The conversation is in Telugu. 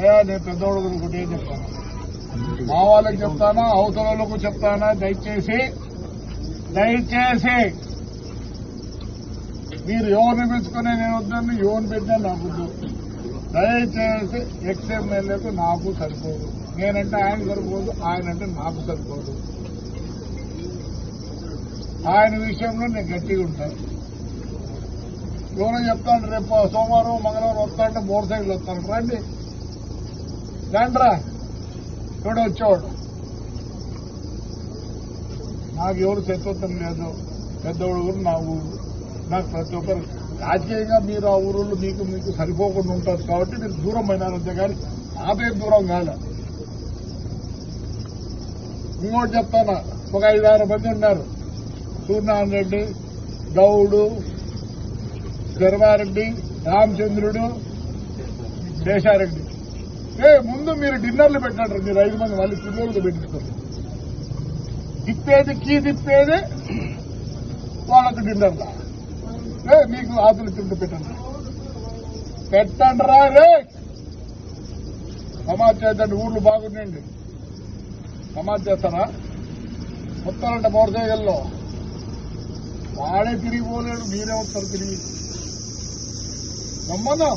అయ్యా నేను పెద్దోడు ఒకటే చెప్తాను. మా వాళ్ళకి చెప్తానా అవతలకు చెప్తానా దయచేసి దయచేసి. మీరు ఎవరిని పెంచుకునే నేను వద్దని ఎవరిని పెట్టినా నాకు దయచేసి ఎక్స్ నాకు సరిపోదు. నేనంటే ఆయన సరిపోదు ఆయన అంటే నాకు సరిపోదు. ఆయన విషయంలో నేను గట్టిగా ఉంటాను ఎవరో చెప్తాను రేపు సోమవారం మంగళవారం వస్తానంటే మోటార్ సైకిల్ వస్తాను. రండి. రండ్రా ఎవడో వచ్చేవాడు నాకు ఎవరు శత్రుత్వం లేదు. పెద్ద ఊరు నా ఊరు. నాకు ప్రతి ఒక్కరు రాజకీయంగా మీరు ఆ ఊరులో మీకు మీకు సరిపోకుండా ఉంటారు కాబట్టి మీరు దూరం అయినారంతే కానీ నాపేం దూరం కాలే. ఇంకోటి చెప్తాను? ఒక ఐదు ఆరు మంది ఉన్నారు. సూర్యనారాయణ రెడ్డి గౌడు శర్వారెడ్డి రామచంద్రుడు దేశారెడ్డి. ఏ ముందు మీరు డిన్నర్లు పెట్టినట్టు మీరు ఐదు మంది మళ్ళీ పిల్లలు పెట్టిస్తారు తిప్పేది కీ తిప్పేది వాళ్ళకు డిన్నర్లా ఏ మీకు ఆతులు తింటూ పెట్టండి. పెట్టండి రా రే. సమాజ్ చేద్దండి ఊర్లు బాగుండండి సమాజ్ చేస్తారా? మొత్తాలంటే మోటార్ వాడే తిరిగిపోలేడు మీరే వస్తారు తిరిగి. నమ్మదాం